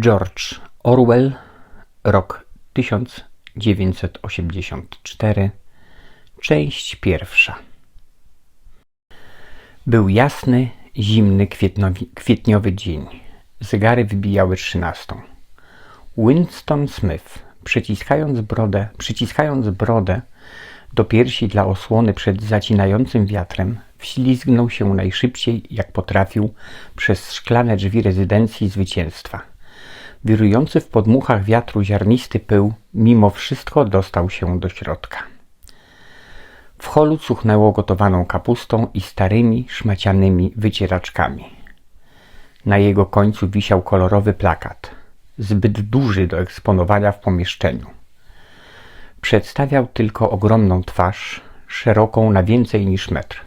George Orwell, rok 1984, część pierwsza. Był jasny, zimny kwietniowy dzień. Zegary wybijały trzynastą. Winston Smith, przyciskając brodę, przyciskając brodę do piersi dla osłony przed zacinającym wiatrem, wślizgnął się najszybciej, jak potrafił, przez szklane drzwi rezydencji zwycięstwa – Wirujący w podmuchach wiatru ziarnisty pył mimo wszystko dostał się do środka. W holu cuchnęło gotowaną kapustą i starymi, szmacianymi wycieraczkami. Na jego końcu wisiał kolorowy plakat, zbyt duży do eksponowania w pomieszczeniu. Przedstawiał tylko ogromną twarz, szeroką na więcej niż metr.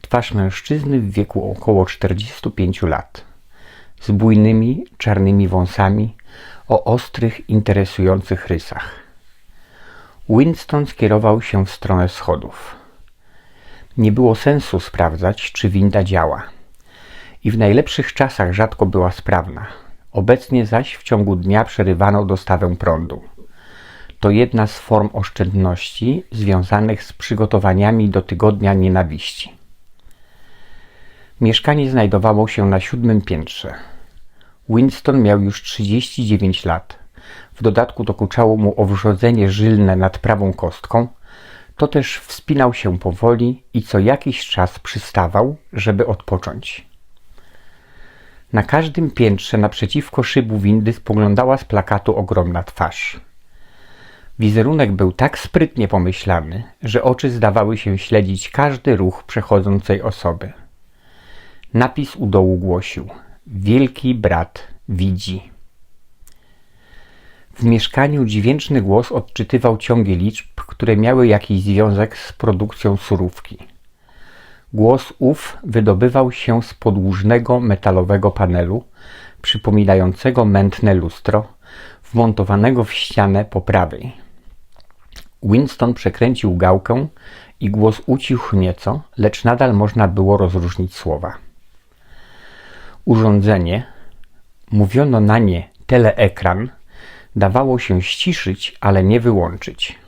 Twarz mężczyzny w wieku około 45 lat z bujnymi, czarnymi wąsami o ostrych, interesujących rysach. Winston skierował się w stronę schodów. Nie było sensu sprawdzać, czy winda działa. I w najlepszych czasach rzadko była sprawna. Obecnie zaś w ciągu dnia przerywano dostawę prądu. To jedna z form oszczędności związanych z przygotowaniami do tygodnia nienawiści. Mieszkanie znajdowało się na siódmym piętrze. Winston miał już 39 lat. W dodatku dokuczało mu owrzodzenie żylne nad prawą kostką. To też wspinał się powoli i co jakiś czas przystawał, żeby odpocząć. Na każdym piętrze naprzeciwko szybu windy spoglądała z plakatu ogromna twarz. Wizerunek był tak sprytnie pomyślany, że oczy zdawały się śledzić każdy ruch przechodzącej osoby. Napis u dołu głosił: Wielki brat widzi. W mieszkaniu dźwięczny głos odczytywał ciągi liczb, które miały jakiś związek z produkcją surówki. Głos ów wydobywał się z podłużnego metalowego panelu, przypominającego mętne lustro, wmontowanego w ścianę po prawej. Winston przekręcił gałkę i głos ucichł nieco, lecz nadal można było rozróżnić słowa. Urządzenie, mówiono na nie teleekran, dawało się ściszyć, ale nie wyłączyć.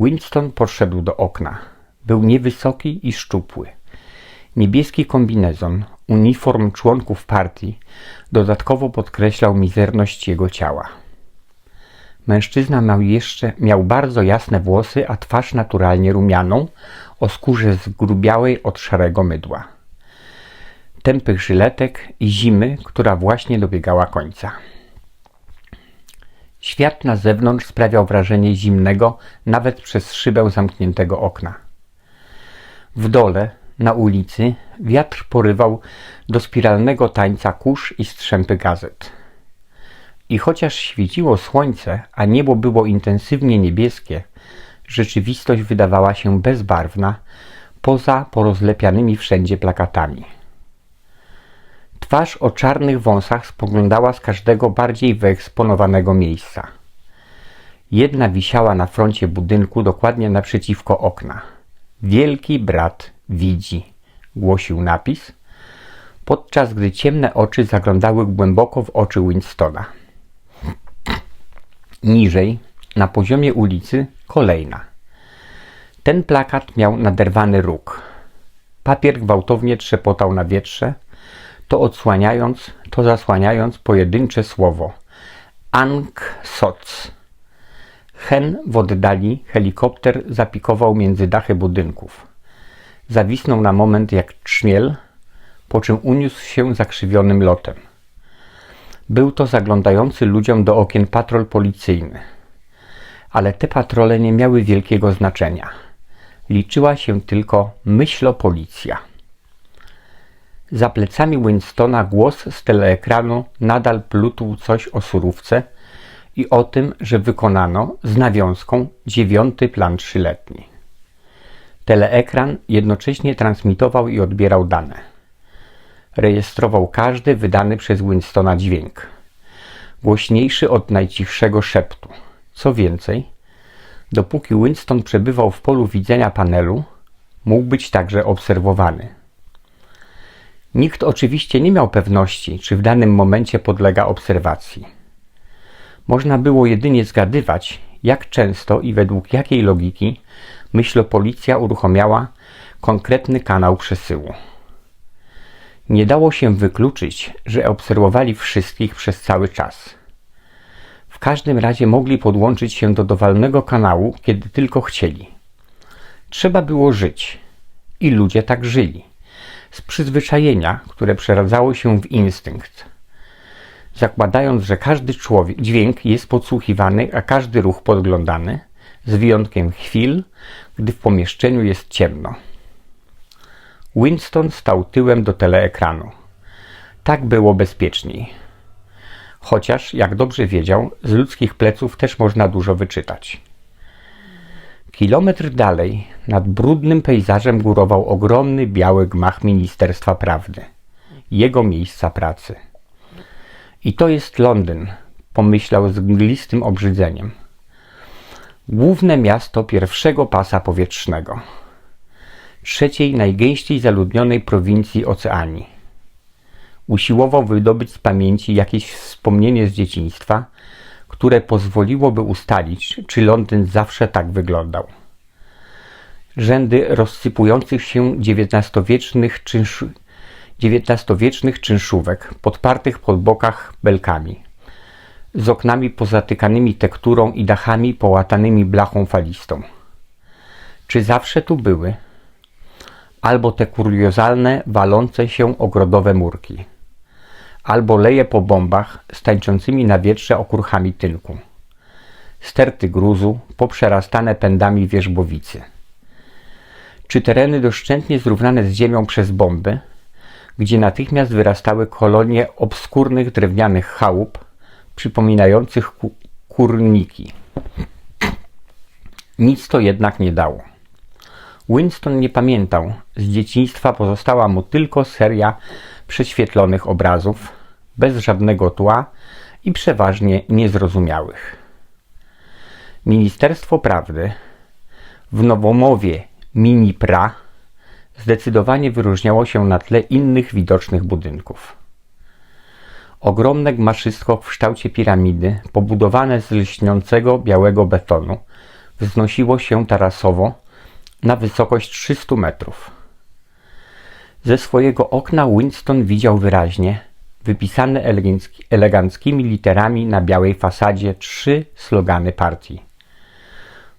Winston podszedł do okna. Był niewysoki i szczupły. Niebieski kombinezon, uniform członków partii, dodatkowo podkreślał mizerność jego ciała. Mężczyzna miał jeszcze miał bardzo jasne włosy, a twarz naturalnie rumianą, o skórze zgrubiałej od szarego mydła tępych żyletek i zimy, która właśnie dobiegała końca. Świat na zewnątrz sprawiał wrażenie zimnego nawet przez szybę zamkniętego okna. W dole, na ulicy, wiatr porywał do spiralnego tańca kurz i strzępy gazet. I chociaż świeciło słońce, a niebo było intensywnie niebieskie, rzeczywistość wydawała się bezbarwna, poza porozlepianymi wszędzie plakatami. Twarz o czarnych wąsach spoglądała z każdego bardziej wyeksponowanego miejsca. Jedna wisiała na froncie budynku dokładnie naprzeciwko okna. Wielki brat widzi, głosił napis, podczas gdy ciemne oczy zaglądały głęboko w oczy Winstona. Niżej, na poziomie ulicy, kolejna. Ten plakat miał naderwany róg. Papier gwałtownie trzepotał na wietrze, to odsłaniając, to zasłaniając pojedyncze słowo Ang Soc. Hen w oddali helikopter zapikował między dachy budynków. Zawisnął na moment jak trzmiel, po czym uniósł się zakrzywionym lotem. Był to zaglądający ludziom do okien patrol policyjny. Ale te patrole nie miały wielkiego znaczenia. Liczyła się tylko myślo-policja. Za plecami Winstona głos z teleekranu nadal plutł coś o surówce i o tym, że wykonano z nawiązką dziewiąty plan trzyletni. Teleekran jednocześnie transmitował i odbierał dane. Rejestrował każdy wydany przez Winstona dźwięk. Głośniejszy od najcichszego szeptu. Co więcej, dopóki Winston przebywał w polu widzenia panelu, mógł być także obserwowany. Nikt oczywiście nie miał pewności, czy w danym momencie podlega obserwacji. Można było jedynie zgadywać, jak często i według jakiej logiki myślopolicja uruchamiała konkretny kanał przesyłu. Nie dało się wykluczyć, że obserwowali wszystkich przez cały czas. W każdym razie mogli podłączyć się do dowolnego kanału, kiedy tylko chcieli. Trzeba było żyć i ludzie tak żyli, z przyzwyczajenia, które przeradzało się w instynkt. Zakładając, że każdy człowiek, dźwięk jest podsłuchiwany, a każdy ruch podglądany, z wyjątkiem chwil, gdy w pomieszczeniu jest ciemno. Winston stał tyłem do teleekranu. Tak było bezpieczniej. Chociaż, jak dobrze wiedział, z ludzkich pleców też można dużo wyczytać. Kilometr dalej, nad brudnym pejzażem górował ogromny biały gmach Ministerstwa Prawdy. Jego miejsca pracy. I to jest Londyn, pomyślał z mglistym obrzydzeniem. Główne miasto pierwszego pasa powietrznego trzeciej najgęściej zaludnionej prowincji Oceanii. Usiłował wydobyć z pamięci jakieś wspomnienie z dzieciństwa, które pozwoliłoby ustalić, czy Londyn zawsze tak wyglądał. Rzędy rozsypujących się XIX-wiecznych, czynszu, XIX-wiecznych czynszówek, podpartych pod bokach belkami, z oknami pozatykanymi tekturą i dachami połatanymi blachą falistą. Czy zawsze tu były? albo te kuriozalne, walące się ogrodowe murki, albo leje po bombach z tańczącymi na wietrze okruchami tynku, sterty gruzu poprzerastane pędami wierzbowicy, czy tereny doszczętnie zrównane z ziemią przez bomby, gdzie natychmiast wyrastały kolonie obskurnych drewnianych chałup, przypominających ku kurniki. Nic to jednak nie dało. Winston nie pamiętał. Z dzieciństwa pozostała mu tylko seria prześwietlonych obrazów, bez żadnego tła i przeważnie niezrozumiałych. Ministerstwo Prawdy w nowomowie Mini-Pra zdecydowanie wyróżniało się na tle innych widocznych budynków. Ogromne gmaszysko w kształcie piramidy, pobudowane z lśniącego białego betonu, wznosiło się tarasowo na wysokość 300 metrów. Ze swojego okna Winston widział wyraźnie wypisane eleganckimi literami na białej fasadzie trzy slogany partii.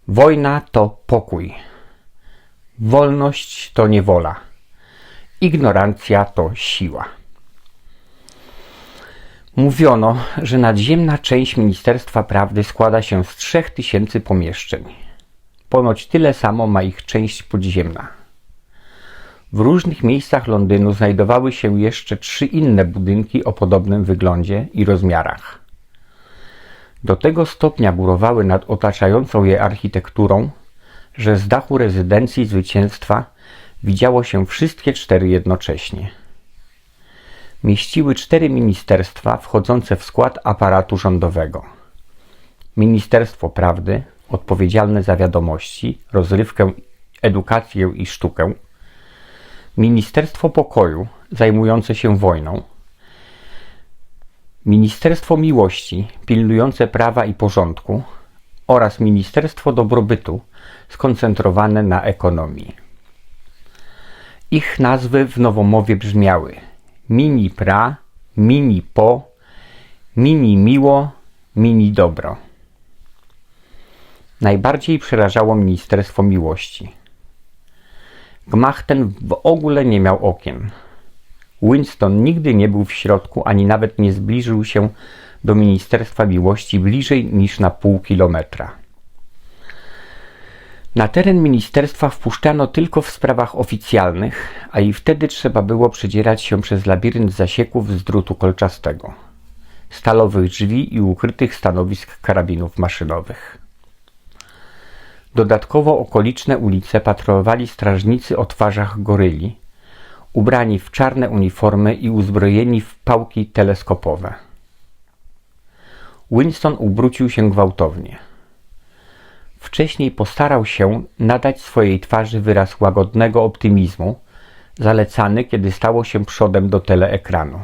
Wojna to pokój. Wolność to niewola. Ignorancja to siła. Mówiono, że nadziemna część Ministerstwa Prawdy składa się z trzech tysięcy pomieszczeń. Ponoć tyle samo ma ich część podziemna. W różnych miejscach Londynu znajdowały się jeszcze trzy inne budynki o podobnym wyglądzie i rozmiarach. Do tego stopnia górowały nad otaczającą je architekturą, że z dachu rezydencji zwycięstwa widziało się wszystkie cztery jednocześnie. Mieściły cztery ministerstwa wchodzące w skład aparatu rządowego. Ministerstwo Prawdy, odpowiedzialne za wiadomości, rozrywkę, edukację i sztukę, Ministerstwo Pokoju zajmujące się wojną, Ministerstwo Miłości pilnujące prawa i porządku oraz Ministerstwo Dobrobytu skoncentrowane na ekonomii. Ich nazwy w nowomowie brzmiały Mini Pra, Mini Po, Mini Miło, Mini Dobro. Najbardziej przerażało Ministerstwo Miłości. Gmach ten w ogóle nie miał okien. Winston nigdy nie był w środku, ani nawet nie zbliżył się do Ministerstwa Miłości bliżej niż na pół kilometra. Na teren ministerstwa wpuszczano tylko w sprawach oficjalnych, a i wtedy trzeba było przedzierać się przez labirynt zasieków z drutu kolczastego, stalowych drzwi i ukrytych stanowisk karabinów maszynowych. Dodatkowo okoliczne ulice patrolowali strażnicy o twarzach goryli, ubrani w czarne uniformy i uzbrojeni w pałki teleskopowe. Winston ubrócił się gwałtownie. Wcześniej postarał się nadać swojej twarzy wyraz łagodnego optymizmu, zalecany, kiedy stało się przodem do teleekranu.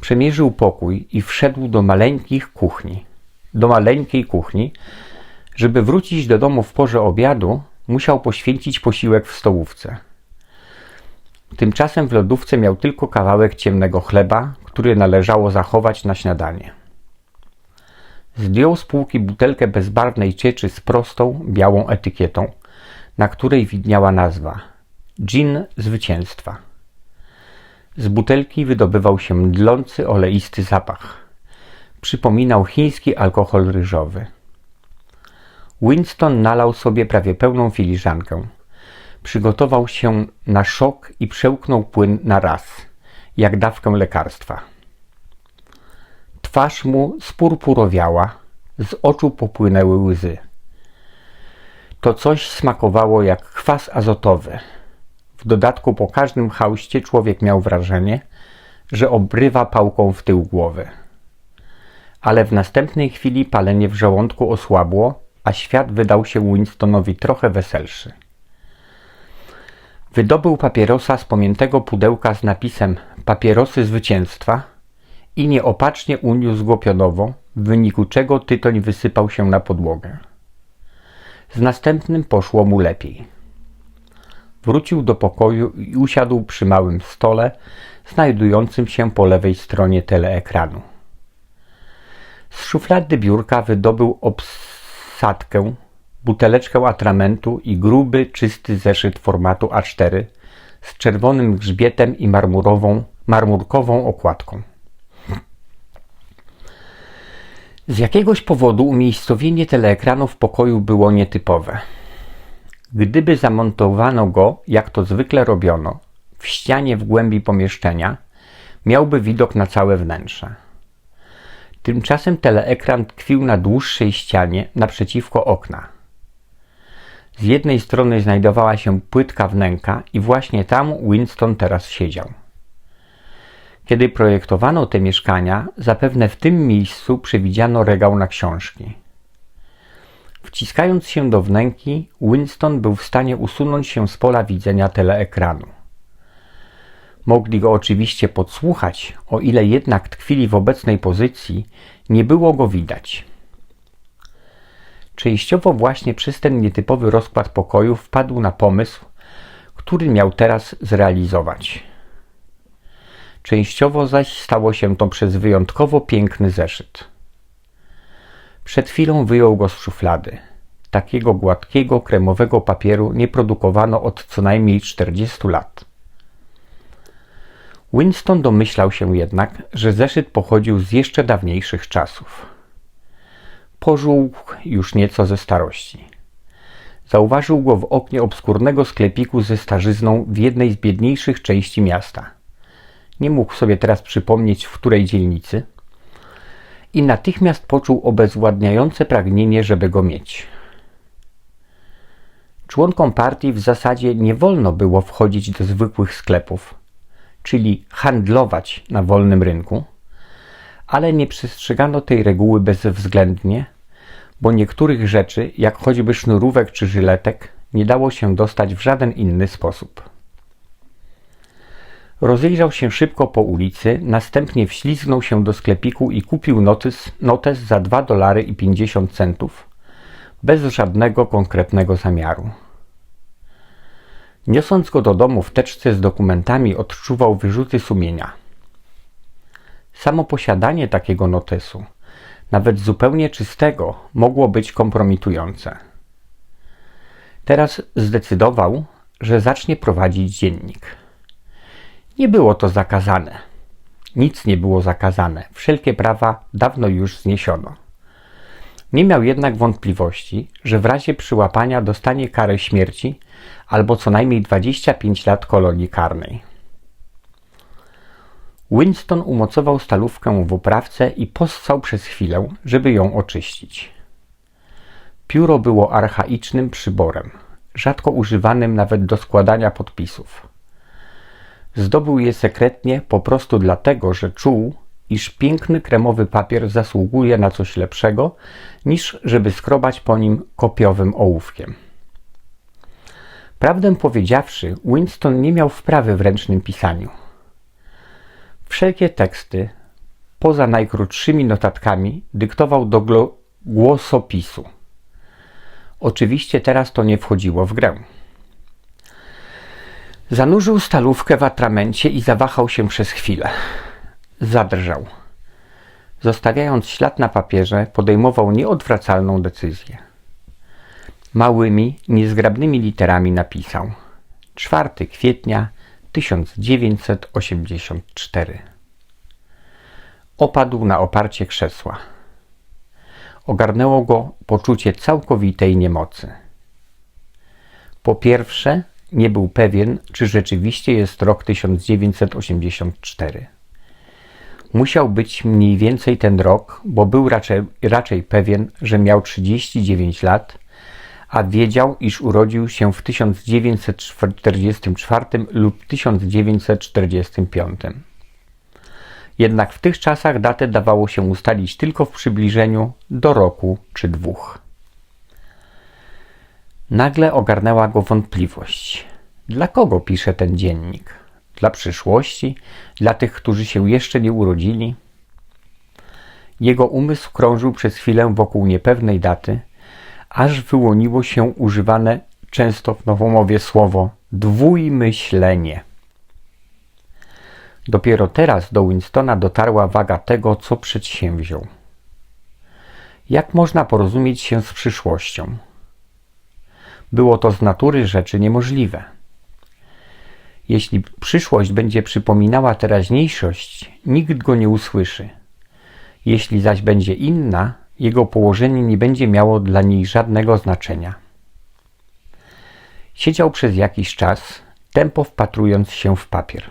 Przemierzył pokój i wszedł do maleńkich kuchni. Do maleńkiej kuchni, żeby wrócić do domu w porze obiadu, musiał poświęcić posiłek w stołówce. Tymczasem w lodówce miał tylko kawałek ciemnego chleba, który należało zachować na śniadanie. Zdjął z półki butelkę bezbarwnej cieczy z prostą, białą etykietą, na której widniała nazwa Gin Zwycięstwa. Z butelki wydobywał się mdlący, oleisty zapach. Przypominał chiński alkohol ryżowy. Winston nalał sobie prawie pełną filiżankę. Przygotował się na szok i przełknął płyn na raz, jak dawkę lekarstwa. Twarz mu spurpurowiała, z oczu popłynęły łzy. To coś smakowało jak kwas azotowy. W dodatku po każdym chauście człowiek miał wrażenie, że obrywa pałką w tył głowy. Ale w następnej chwili palenie w żołądku osłabło, a świat wydał się Winstonowi trochę weselszy. Wydobył papierosa z pomiętego pudełka z napisem Papierosy zwycięstwa i nieopatrznie uniósł go pionowo, w wyniku czego tytoń wysypał się na podłogę. Z następnym poszło mu lepiej. Wrócił do pokoju i usiadł przy małym stole, znajdującym się po lewej stronie teleekranu. Z szuflady biurka wydobył buteleczkę atramentu i gruby, czysty zeszyt formatu A4 z czerwonym grzbietem i marmurową, marmurkową okładką. Z jakiegoś powodu umiejscowienie teleekranu w pokoju było nietypowe. Gdyby zamontowano go, jak to zwykle robiono, w ścianie w głębi pomieszczenia, miałby widok na całe wnętrze. Tymczasem teleekran tkwił na dłuższej ścianie naprzeciwko okna. Z jednej strony znajdowała się płytka wnęka i właśnie tam Winston teraz siedział. Kiedy projektowano te mieszkania, zapewne w tym miejscu przewidziano regał na książki. Wciskając się do wnęki, Winston był w stanie usunąć się z pola widzenia teleekranu. Mogli go oczywiście podsłuchać, o ile jednak tkwili w obecnej pozycji, nie było go widać. Częściowo właśnie przez ten nietypowy rozkład pokoju wpadł na pomysł, który miał teraz zrealizować. Częściowo zaś stało się to przez wyjątkowo piękny zeszyt. Przed chwilą wyjął go z szuflady. Takiego gładkiego, kremowego papieru nie produkowano od co najmniej 40 lat. Winston domyślał się jednak, że zeszyt pochodził z jeszcze dawniejszych czasów. Pożółkł już nieco ze starości. Zauważył go w oknie obskurnego sklepiku ze starzyzną w jednej z biedniejszych części miasta. Nie mógł sobie teraz przypomnieć, w której dzielnicy. I natychmiast poczuł obezwładniające pragnienie, żeby go mieć. Członkom partii w zasadzie nie wolno było wchodzić do zwykłych sklepów, czyli handlować na wolnym rynku, ale nie przestrzegano tej reguły bezwzględnie, bo niektórych rzeczy, jak choćby sznurówek czy żyletek, nie dało się dostać w żaden inny sposób. Rozejrzał się szybko po ulicy, następnie wślizgnął się do sklepiku i kupił notes, notes za 2 dolary i 50 centów, bez żadnego konkretnego zamiaru. Niosąc go do domu w teczce z dokumentami, odczuwał wyrzuty sumienia. Samo posiadanie takiego notesu, nawet zupełnie czystego, mogło być kompromitujące. Teraz zdecydował, że zacznie prowadzić dziennik. Nie było to zakazane. Nic nie było zakazane. Wszelkie prawa dawno już zniesiono. Nie miał jednak wątpliwości, że w razie przyłapania dostanie karę śmierci albo co najmniej 25 lat kolonii karnej. Winston umocował stalówkę w uprawce i possał przez chwilę, żeby ją oczyścić. Pióro było archaicznym przyborem, rzadko używanym nawet do składania podpisów. Zdobył je sekretnie po prostu dlatego, że czuł, iż piękny kremowy papier zasługuje na coś lepszego, niż żeby skrobać po nim kopiowym ołówkiem. Prawdę powiedziawszy, Winston nie miał wprawy w ręcznym pisaniu. Wszelkie teksty, poza najkrótszymi notatkami, dyktował do głosopisu. Oczywiście teraz to nie wchodziło w grę. Zanurzył stalówkę w atramencie i zawahał się przez chwilę. Zadrżał. Zostawiając ślad na papierze, podejmował nieodwracalną decyzję. Małymi, niezgrabnymi literami napisał 4 kwietnia 1984. Opadł na oparcie krzesła. Ogarnęło go poczucie całkowitej niemocy. Po pierwsze, nie był pewien, czy rzeczywiście jest rok 1984. Musiał być mniej więcej ten rok, bo był raczej, raczej pewien, że miał 39 lat, a wiedział, iż urodził się w 1944 lub 1945. Jednak w tych czasach datę dawało się ustalić tylko w przybliżeniu do roku czy dwóch. Nagle ogarnęła go wątpliwość. Dla kogo pisze ten dziennik? Dla przyszłości? Dla tych, którzy się jeszcze nie urodzili? Jego umysł krążył przez chwilę wokół niepewnej daty, aż wyłoniło się używane często w nowomowie słowo dwójmyślenie. Dopiero teraz do Winstona dotarła waga tego, co przedsięwziął. Jak można porozumieć się z przyszłością? Było to z natury rzeczy niemożliwe. Jeśli przyszłość będzie przypominała teraźniejszość, nikt go nie usłyszy. Jeśli zaś będzie inna, jego położenie nie będzie miało dla niej żadnego znaczenia. Siedział przez jakiś czas, tempo wpatrując się w papier.